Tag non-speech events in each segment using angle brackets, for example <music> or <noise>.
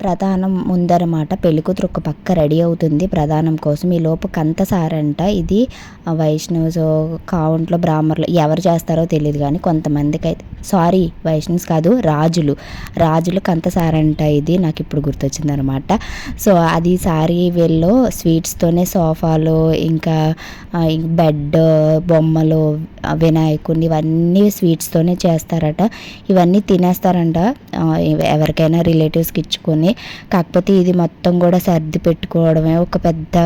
ప్రధానం ఉందన్నమాట పెళ్ళికూతురు ఒక పక్క రెడీ అవుతుంది. ప్రధానం కోసం ఈ లోపు కంతసారంట ఇది వైష్ణవ్స్ కావుంట్లో బ్రాహ్మణులు ఎవరు చేస్తారో తెలియదు కానీ కొంతమందికి అయితే సారీ వైష్ణవ్స్ కాదు రాజులు. రాజులు కంతసారంట ఇది నాకు ఇప్పుడు గుర్తొచ్చింది అనమాట సో అది సారీ వీళ్ళు స్వీట్స్తోనే సోఫాలు ఇంకా బెడ్ బొమ్మలు వినాయకుడిని ఇవన్నీ స్వీట్స్తోనే చేస్తారట. ఇవన్నీ తినేస్తారంట. ఎవరికైనా రిలేటివ్స్కి ఇచ్చుకో ఇచ్చుకొని కాకపోతే ఇది మొత్తం కూడా సర్ది పెట్టుకోవడమే. ఒక పెద్ద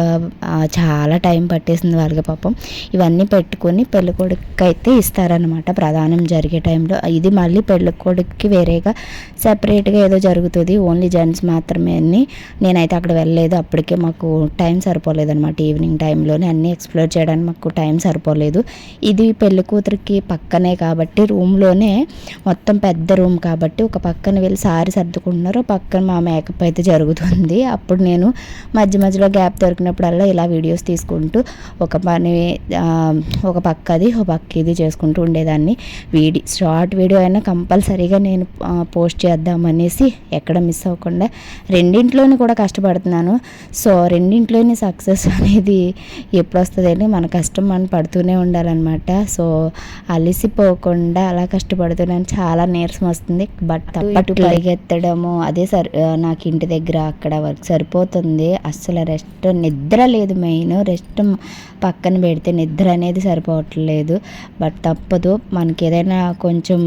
చాలా టైం పట్టేసింది వాళ్ళకి పాపం. ఇవన్నీ పెట్టుకొని పెళ్ళికొడుకు అయితే ఇస్తారనమాట ప్రధానం జరిగే టైంలో. ఇది మళ్ళీ పెళ్ళికొడుకుకి వేరేగా సపరేట్గా ఏదో జరుగుతుంది. ఓన్లీ జెంట్స్ మాత్రమే అని నేనైతే అక్కడ వెళ్ళలేదు. అప్పటికే మాకు టైం సరిపోలేదు అనమాట ఈవినింగ్ టైంలోనే అన్నీ ఎక్స్ప్లోర్ చేయడానికి మాకు టైం సరిపోలేదు. ఇది పెళ్ళి కూతురికి పక్కనే కాబట్టి రూమ్లోనే మొత్తం పెద్ద రూమ్ కాబట్టి ఒక పక్కన వెళ్ళి సారి సర్దుకుంటున్నారు. పక్కన మా మేకప్ అయితే జరుగుతుంది. అప్పుడు నేను మధ్య మధ్యలో గ్యాప్ దొరికినప్పుడల్లా ఇలా వీడియోస్ తీసుకుంటూ ఒక పని ఒక పక్క అది ఒక పక్క ఇది చేసుకుంటూ ఉండేదాన్ని. వీడియో షార్ట్ వీడియో అయినా కంపల్సరీగా నేను పోస్ట్ చేద్దామనేసి ఎక్కడ మిస్ అవ్వకుండా రెండింట్లోని కూడా కష్టపడుతున్నాను. సో రెండింట్లోని సక్సెస్ <laughs> అనేది ఎప్పుడు వస్తుందని మన కష్టం మనం పడుతూనే ఉండాలన్నమాట. సో అలిసిపోకుండా అలా కష్టపడుతున్నాను చాలా నీరసం వస్తుంది. బట్ తప్పట్టు పరిగెత్తడము అదే సరి నాకు ఇంటి దగ్గర అక్కడ వర్క్ సరిపోతుంది. అస్సలు రెస్ట్ నిద్ర లేదు మెయిన్. రెస్ట్ పక్కన పెడితే నిద్ర అనేది సరిపోవట్లేదు. బట్ తప్పదు. మనకి ఏదైనా కొంచెం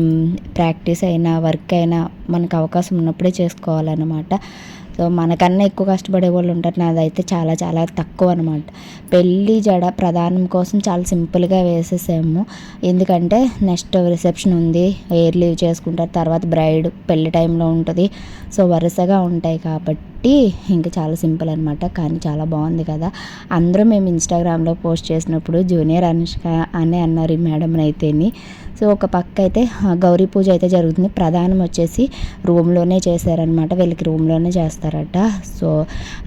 ప్రాక్టీస్ అయినా వర్క్ అయినా మనకు అవకాశం ఉన్నప్పుడే చేసుకోవాలన్నమాట. సో మనకన్నా ఎక్కువ కష్టపడే వాళ్ళు ఉంటారు. నాదైతే చాలా చాలా తక్కువ అనమాట పెళ్ళి జడ ప్రధానం కోసం చాలా సింపుల్గా వేసేసాము. ఎందుకంటే నెక్స్ట్ రిసెప్షన్ ఉంది. ఎయిర్ లీవ్ చేసుకుంటారు. తర్వాత బ్రైడ్ పెళ్ళి టైంలో ఉంటుంది. సో వరుసగా ఉంటాయి కాబట్టి ఇంకా చాలా సింపుల్ అనమాట కానీ చాలా బాగుంది కదా. అందరూ మేము ఇన్స్టాగ్రామ్లో పోస్ట్ చేసినప్పుడు జూనియర్ అనుష్క అని అన్నారు ఈ మేడం అయితేని. సో ఒక పక్క అయితే గౌరీ పూజ అయితే జరుగుతుంది. ప్రధానం వచ్చేసి రూమ్లోనే చేశారనమాట వీళ్ళకి రూమ్లోనే చేస్తారట. సో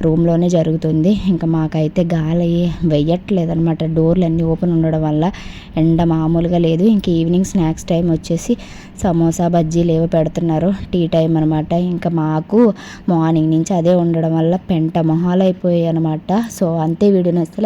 రూమ్లోనే జరుగుతుంది. ఇంకా మాకైతే గాలి వెయ్యట్లేదు అనమాట డోర్లు అన్నీ ఓపెన్ ఉండడం వల్ల ఎండ మామూలుగా లేదు. ఇంక ఈవినింగ్ స్నాక్స్ టైం వచ్చేసి సమోసా బజ్జీలు ఏవో పెడుతున్నారు. టీ టైం అనమాట ఇంకా మాకు మార్నింగ్ నుంచి అదే ఉండడం వల్ల పెంట మొహాలు అయిపోయాయి అనమాట సో అంతే వీడియో నచ్చితే